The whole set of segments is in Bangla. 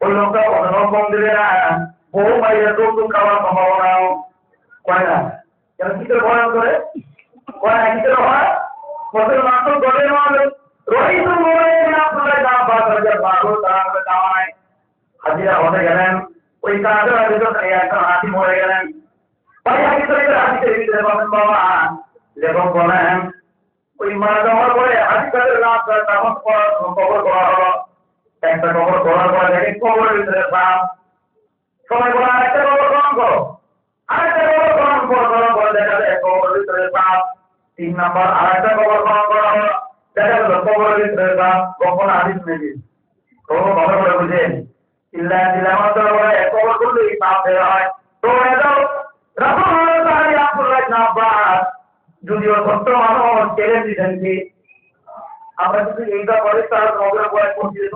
ওই লোকটা অনুরকম দিবে না বহু খাওয়ার সম্ভাবনাও কয় না? কেন কি করে ভয় করে? কয় না, কি করে হয়? মুসলমান তো গড়ে মারবে রহিত মোড়ে আপনারা করে হতে গেলেন, ওই কাজের ভিতরে হাতি মরে গেলেন। ভাই হাতি করে বাবা। লেখক বলেন, ওই মারা যাওয়ার পরে হাতি কাজের রাত তখন কবর করা হলো। একটা কবর করার পরে দেখি কবরের ভিতরে সাপ সবাই বলে, আরেকটা কবর গ্রহণ করো। আরেকটা কবর গ্রহণ করো করার পরে দেখা যায় কবরের ভিতরে সাপ তিন নাম্বার, আরেকটা কবর গ্রহণ করা হলো। দেখা গেল কবরের ভিতরে সাপ কখন হাদিস নেই কবর ভালো করে বুঝেন চিল্লা চিল্লা মাত্র বলে কবর করলেই সাপ বের হয়। তো এটাও রাসূল তাআলা আব্দুল্লাহ ইবনে আব্বাস যদিও ছোট্ট মানুষ চ্যালেঞ্জ দিতেন কি? আমরা কিন্তু এইটা পরে তার পৌঁছে শুনতেছি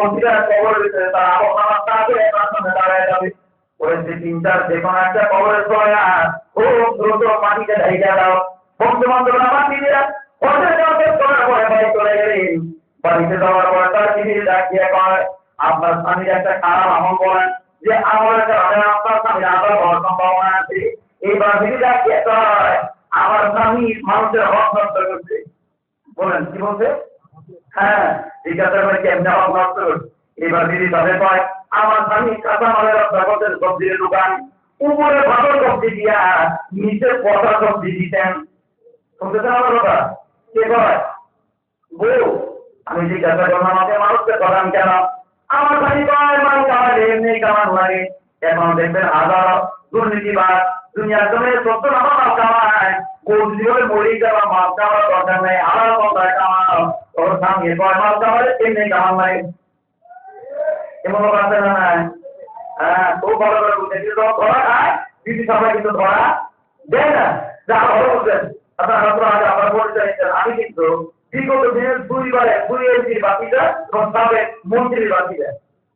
প্রতিটা খবর তারা আমার একটা খবরের সময় খুব দ্রুত মাটিতে ঢাইকা দাও। বন্ধু বান্ধব, আমার দিদিরা ওদের চলে গেলেন। বাড়িতে যাওয়ার পরে তার দিদির একটা খারাপ আমল যে আমলের কারণে সম্ভাবনা আছে। এইবার দিদি ডাকিয়ে কয়, আমার স্বামী মানুষের হক নষ্ট করছে। বলেন, কি বলছে? হ্যাঁ এবার দিদি তাদের কয়, আমার স্বামী কাঁচা দোকান। উপরে নিচে আমার কথা? কে বউ। আমি জিজ্ঞাসা করলাম মানুষকে করান কেন? আমার স্বামী কয় মানুষ আমার এমনি কামান লাগে। এখন দেখবেন হাজার দুর্নীতিবাদ দুনিয়ার জন্য সত্য নামা মাল কামায়। বৌদি জীবনে মরেই যাওয়া মাল কামার দরকার নেই, হালাল পন্থায় কামাও। তোর স্বামী কয় মাল কামালে এমনি কামান নাই। এমন আছে না নাই হ্যাঁ খুব ভালো করে কিন্তু ধরা খায় দিদি সবাই কিন্তু ধরা দেয় না। যা ভালো বলছেন আপনার হাত আগে আপনার পরিচয় নিচ্ছেন আমি কিন্তু বিগত দিনের দুইবারে দুই এমপির বাকিটা এবং সাবেক মন্ত্রীর বাকিটা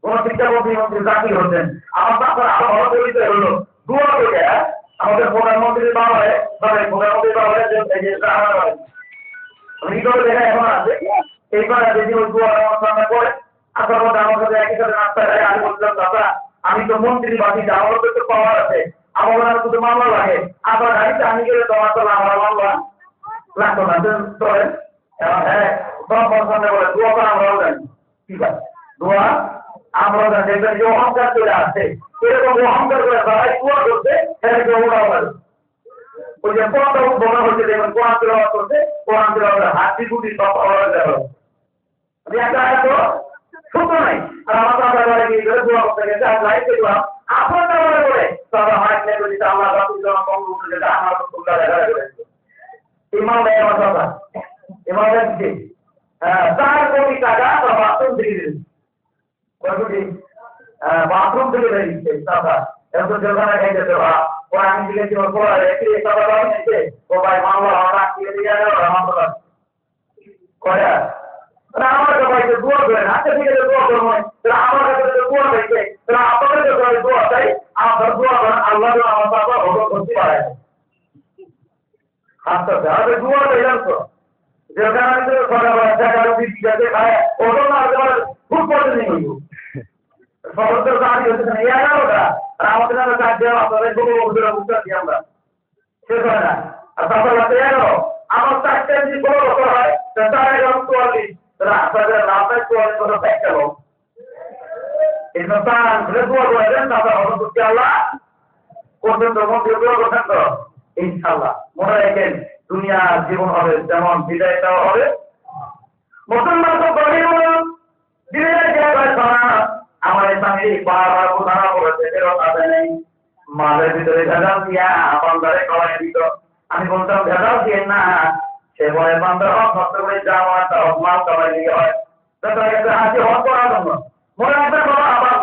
কোন শিক্ষামন্ত্রী, মন্ত্রী চাকরি হচ্ছেন। আমার তারপর আরও ভালো পরিচয় হলো। দুয়া করে, আমাদের প্রধানমন্ত্রীর বাবা সাবেক প্রধানমন্ত্রীর বাবা যে আমার হৃদয় দেখা এখন আছে। এইবার যদি ওই দুয়া আমার সামনে পড়ে। আসার মধ্যে আমার সাথে একই সাথে খাই আমি দাদা, আমি তো মন্ত্রী বাকিটা আমারও তো একটু পাওয়ার আছে। আমার হয় শুধু মামলা লাগে। আপনার গাড়িতে আমি গেলে তোমার তো আমার মামলা লাগতো না চলেন হ্যাঁ সব সামনে বলে দোয়া করে, আমরাও জানি। ঠিক আছে। দোয়া, আমরাও জানি। দেখবেন যে অহংকার চলে আসছে। এরকম অহংকার করে সবাই দোয়া করছে সেটাকে ওরাও করে ওই যে পথ বলা হচ্ছে দেখবেন কোরআন তেলাওয়াত করছে কোরআন তেলাওয়াতের হাতি গুটি সব পাওয়া যাবে আমি একটা আয়াত ছোট নাই আর আমার বাবা বলে কি করে দোয়া করতে গেছে আর লাইফে দোয়া আপনার মনে করে তবে হাত নিয়ে কম গেছে আমার তো দেখা যাবে ইমাম দেয় আমার কথা ইমাম দেয় কি হ্যাঁ চার কোটি টাকা তার বাথরুম থেকে কয় কোটি বাথরুম থেকে দেয় দিচ্ছে টাকা এত জোরখানা খাইতে দেওয়া ও আমি দিলেছি ওর পড়া রেখে টাকা দাও নিচ্ছে ও ভাই মামলা হঠাৎ দিয়ে দিয়ে আমার কয়া তাহলে আমার কাছে ভাইকে দোয়া করেন হাতে থেকে দোয়া করব তাহলে আমার কাছে দোয়া পাইছে তাহলে আপনাদের কাছে দোয়া চাই আপনার দোয়া করেন আল্লাহ আমার বাবা ভগবান করতে পারে হাতটা তাহলে দোয়া চাইলাম তো যেখানে আমি তো কটা বাচ্চা কারও দিদি যাতে খায় ওটা না তোমার খুব পছন্দ হইব সমস্ত কাজ হচ্ছে না ইয়া না ওটা আর আমাদের আমরা কাজ দেওয়া, আপনাদের কোনো অভিযোগ পারছি আমরা। শেষ হয় না। আর তারপর রাতে আমার চারটে যদি কোনো বছর হয় তার এগারো চুয়াল্লিশ। আপনাদের রাস্তায় দুনিয়ার জীবন হবে যেমন হবে। মুসলমান স্বামী বারবার প্রধানা করেছে ফেরত আসে নেই মালের ভিতরে ভেজাল দিয়া বান্দারে কমাই দিত। আমি বলতাম, ভেজাল দিয়ে না, সে বলে, বান্দার হক নষ্ট করে যা আমার তার হক মাল দিয়ে হয়। তার হাসি হক করার জন্য মনে রাখবেন, বাবা আমার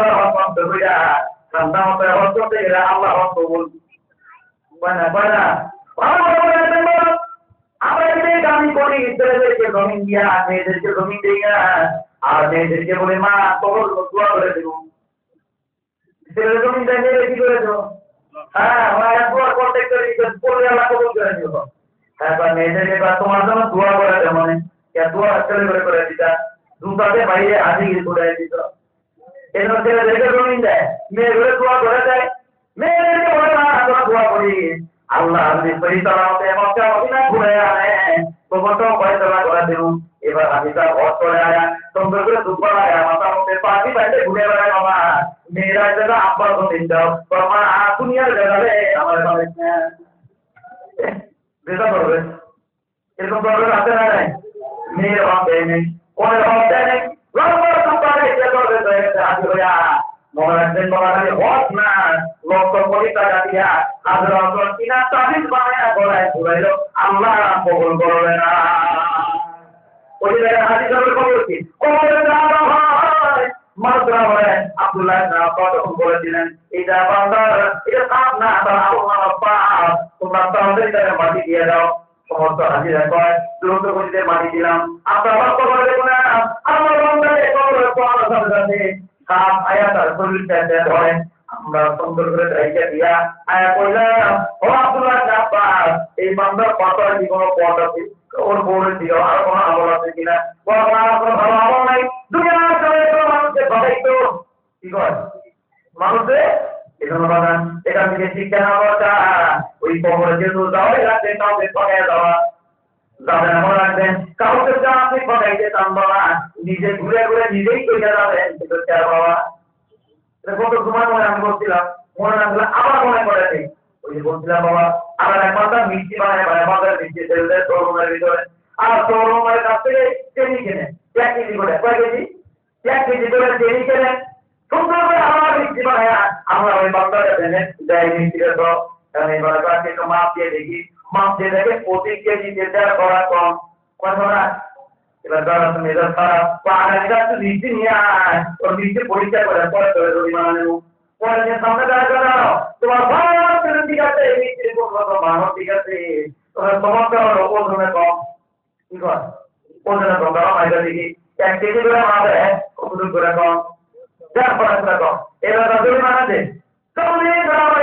ঠান্ডা মাথায় হজ করতে গেলে আল্লাহ হজ কবুল। কয় না কয় না। আমরা এটাই দামি করি ছেলেদেরকে জমিন দিয়া, মেয়েদেরকে জমিন দিয়া, আর মেয়েদেরকে বলে, মা তোমার দোয়া করে দেব। মেয়েদের কি করে হ্যাঁ দোয়ার কন্ট্যাক্ট করে দিচ্ছে পড়লে আল্লাহ কবুল করে তোমার করে দেয় মনে করে না আল্লাহ পরিচালনাতে মক্কা মদিনা ঘুরে আনে। তখন তো পরিচালনা করে দেব। এবার আমি তার ভর করে আয়া করে দুঃখ আয়া মাথা মধ্যে পাখি বাইরে ঘুরে বেড়ায় মেয়েরা যেটা আব্বার তো দিন দাও দুনিয়ার বেড়ালে আমার এরকম আছে না নাই? মেয়ের ভাব দেয় নেই। কোনের ভাব দেয় নেই। না দিয়া হাজার হাজার আল্লাহ কবুল করবে না। ওই জায়গায় হাজি সাহেবের খবর কি? আব্দুল্লাহ বলেছিলেন এটা এটা না তার আল্লাহ তোমরা তাদের কাছে মাটি দিয়ে দাও। হাজিরা কয়, দ্রুত দিলাম। আপনার আয়া তার শরীরটা আমরা সুন্দর করে রেখে দিয়া আয়া কইলাম ও আব্দুল্লাহ ইবনে এই বান্দার কত জীবন পথ আছে? ওর বউরের দিকে আর কোনো আমল আছে কিনা? কোনো ভালো আমল নাই। দুনিয়ার চলে তো মানুষকে ভাবাইতো কি কয়? মানুষে? এজন্য বাগান এখান থেকে শিক্ষা ওই কবরে যেহেতু যাওয়াই লাগবে, কাউকে ঠকায় দেওয়া যাবে না, মনে কাউকে যা আপনি ঠকাইতে চান বাবা। নিজে ঘুরে ঘুরে নিজেই কইতে যাবেন, কিন্তু বাবা? কত মনে আমি বলছিলাম। মনে রাখলে আবার মনে করে নেই ওই যে বলছিলাম বাবা, আবার একমাত্র মিষ্টি বানায় বাজার মিষ্টি সেলতে শোরুমের ভিতরে। আর শোরুমের কাছ থেকে চেনি কেনে, এক কেজি করে। কয় কেজি? এক কেজি করে চেনি কেনে। করে আমার বানায় আমরা ওই বাজারে দেনে, দেয় মিষ্টিটা তো আমি কাছে একটু মাপ দিয়ে দেখি? মাপ দিয়ে দেখে প্রতি কেজি যেটা করা কম। কত না? এবার ধরো তুমি এবার খারাপ পাহাড়ের কাছে মিষ্টি নিয়ে আয়। ওর মিষ্টি পরীক্ষা করে, পরে তোর রবি বানানো পরে যে সামনে দাঁড়া দাঁড়াও। তোমার ভালো ঠিক আছে, এই মিষ্টির কোনো ভালো, ঠিক আছে। তোমার সমস্যা হলো ওজনে কম। কি কর? ওজনে কম দাও মাইকা দেখি। এক কেজি করে মাপে ওজন করে কম? যার পড়াশোনা কম এবার রবি বানাতে তুমি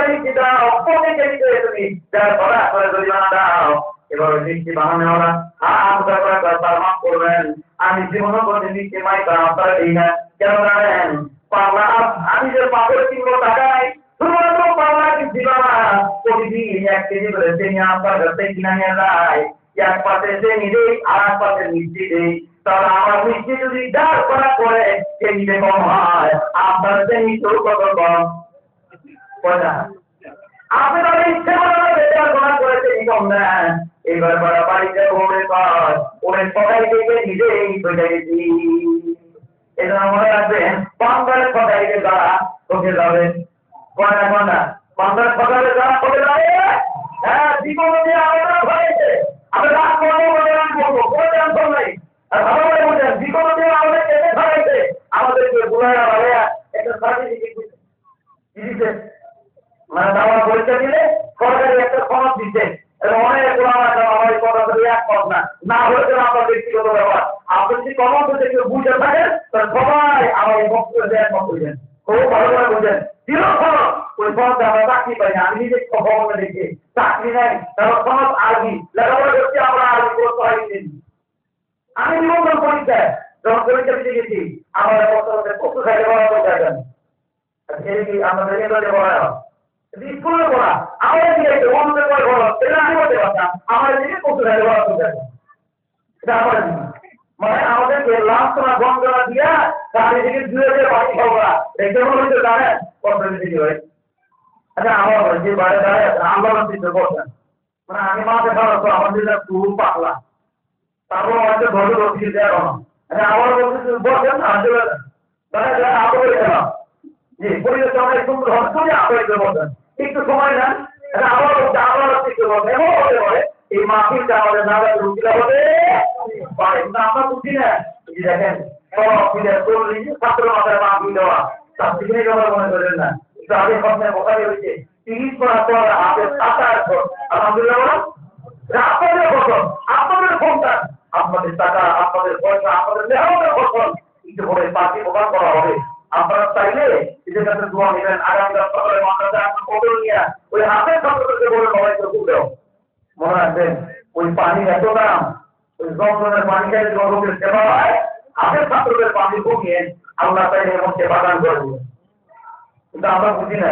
মিষ্টি দাও করে তুমি যার পড়া করে রবি বানা দাও। এবার ওই মিষ্টি বানানো ওরা হাত করে তার মাফ করবেন। আমি জীবনে কোনো মিষ্টি মাই তার আপনারা দিই না। কেন জানেন? পাওনা আমি যে পাপড় কিনবো টাকা নাই করে আপনার কাছে কিনা নিয়ে যায়। এক পাশে চিনি দেই, আর এক পাশে মিষ্টি তাহলে আমার মিষ্টি যদি ডাল করা করে চিনিতে কম হয়। আপনার চিনি তো কত কম? আপনি ইচ্ছে করে বেকার গোনা করেছে কম দেন এবার বড় বাড়িতে ওরে পার ওরে সবাই থেকে নিজেই বেজে গেছি এটা মনে রাখবেন বাংলার কথাইকে যারা তোকে যাবে কয়না কয়না বাংলার কথাইকে যারা তোকে যাবে হ্যাঁ জীবনে আলাদা হয়েছে আমি রাগ করব বলে রাগ করব কোনো টেনশন নাই আর ভালো করে বুঝেন জীবনে যে আমাদের কেটে ধরেছে আমাদেরকে বুলাইয়া ভাইয়া একটা সার্টিফিকেট দিচ্ছে মানে দাওয়া পরীক্ষা দিলে সরকারি একটা খরচ দিচ্ছে এবং অনেক কোরআন আছে আমার এই কথা থেকে এক পথ না আপনার ব্যক্তিগত ব্যাপার। আপনি যদি কমন থেকে কেউ থাকেন, তাহলে সবাই আমার বক্তব্য একমত করবেন খুব ভালো করে বুঝেন আমি নিজে বলা যাবেন আমাদের এগুলো আমাদের এটা আমাদের দিকে মানে আমাদেরকে লাস্ট না বন্ধনা দিয়া তাহলে দিকে দুয়ে বাকি খাওয়া কেমন হইতে জানেন কত দিকে হয় আচ্ছা আমার যে বাইরে দাঁড়ায় আন্দোলন দিতে করছেন। মানে আমি খাওয়া তো আমাদের খুব পাতলা তারপর আমাদের ধরে বসিয়ে দেওয়া কোনো আচ্ছা আমার বলতে বলছেন না? আসলে তাহলে আগে গেলাম জি, পরিবেশ আমরা সুন্দর হবে তুমি আগে বলছেন। একটু সময় নেন। আবার আবার একটু এমন হতে পারে এই মাহফিলটা আমাদের নাগাদ রুচিলা হতে পারে কিন্তু আমরা বুঝি না। যে দেখেন ছাত্র মাথায় মাহফিল দেওয়া। তার থেকে কথা মনে করেন না। একটু আগে কথা কথা হয়েছে তিরিশ করার পর হাতের টাকা এখন আলহামদুলিল্লাহ আপনাদের ফসল আপনাদের সন্তান আপনাদের টাকা, আপনাদের পয়সা, আপনাদের মেহনতের ফসল। একটু করে পার্টি প্রদান করা হবে। আপনারা চাইলে এদের কাছে দোয়া নেবেন। আগামীকাল সকালে মাদ্রাসা কদল নিয়ে ওই হাতের ছাত্রদেরকে বলে লড়াই করে তুলবেও মনে রাখবেন ওই পানি এত দাম। ওই জঙ্গলের পানি খাই জঙ্গলের সেবা হয় আগের ছাত্রদের পানি কমিয়ে আল্লাহ তাই এর সেবা দান করবে কিন্তু আমরা বুঝি না।